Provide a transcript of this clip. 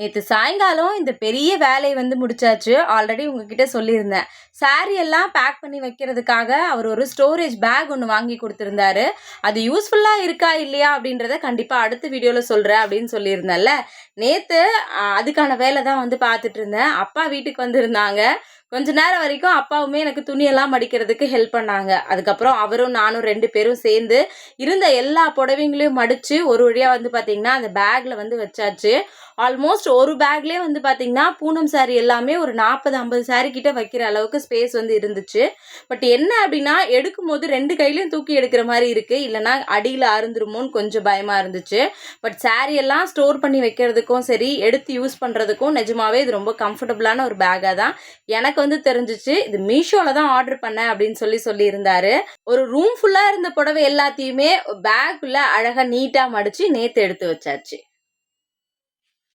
நேற்று சாயங்காலம் இந்த பெரிய வேலையை வந்து முடிச்சாச்சு. ஆல்ரெடி உங்ககிட்ட சொல்லியிருந்தேன். சாரி எல்லாம் பேக் பண்ணி வைக்கிறதுக்காக அவர் ஒரு ஸ்டோரேஜ் பேக் ஒன்று வாங்கி கொடுத்துருந்தாரு. அது யூஸ்ஃபுல்லாக இருக்கா இல்லையா அப்படின்றத கண்டிப்பாக அடுத்த வீடியோவில் சொல்கிறேன் அப்படின்னு சொல்லியிருந்தேன்ல. நேற்று அதுக்கான வேலை தான் வந்து பார்த்துட்டு இருந்தேன். அப்பா வீட்டுக்கு வந்திருந்தாங்க. கொஞ்ச நேரம் வரைக்கும் அப்பாவுமே எனக்கு துணியெல்லாம் மடிக்கிறதுக்கு ஹெல்ப் பண்ணாங்க. அதுக்கப்புறம் அவரும் நானும் ரெண்டு பேரும் சேர்ந்து இருந்த எல்லா புடவைங்களையும் மடித்து ஒரு வழியாக வந்து பார்த்திங்கன்னா அந்த பேக்கில் வந்து வச்சாச்சு. ஆல்மோஸ்ட் ஒரு பேக்லேயே வந்து பார்த்திங்கன்னா பூனம் saree எல்லாமே ஒரு நாற்பது ஐம்பது சாரீ கிட்ட வைக்கிற அளவுக்கு ஸ்பேஸ் வந்து இருந்துச்சு. பட் என்ன அப்படின்னா எடுக்கும் போது ரெண்டு கையிலையும் தூக்கி எடுக்கிற மாதிரி இருக்குது இல்லைன்னா அடியில் அருந்துருமோன்னு கொஞ்சம் பயமாக இருந்துச்சு. பட் saree எல்லாம் ஸ்டோர் பண்ணி வைக்கிறதுக்கும் சரி எடுத்து யூஸ் பண்ணுறதுக்கும் நிஜமாவே இது ரொம்ப கம்ஃபர்டபுளான ஒரு பேக்காக தான். எனக்கு எனக்கு வந்து தெரிஞ்சிச்சு இது மீஷோவில் தான் ஆர்டர் பண்ணேன் அப்படின்னு சொல்லி சொல்லியிருந்தாரு. ஒரு ரூம் ஃபுல்லாக இருந்த புடவை எல்லாத்தையுமே பேக்குள்ளே அழகாக நீட்டாக மடித்து நேற்று எடுத்து வச்சாச்சு.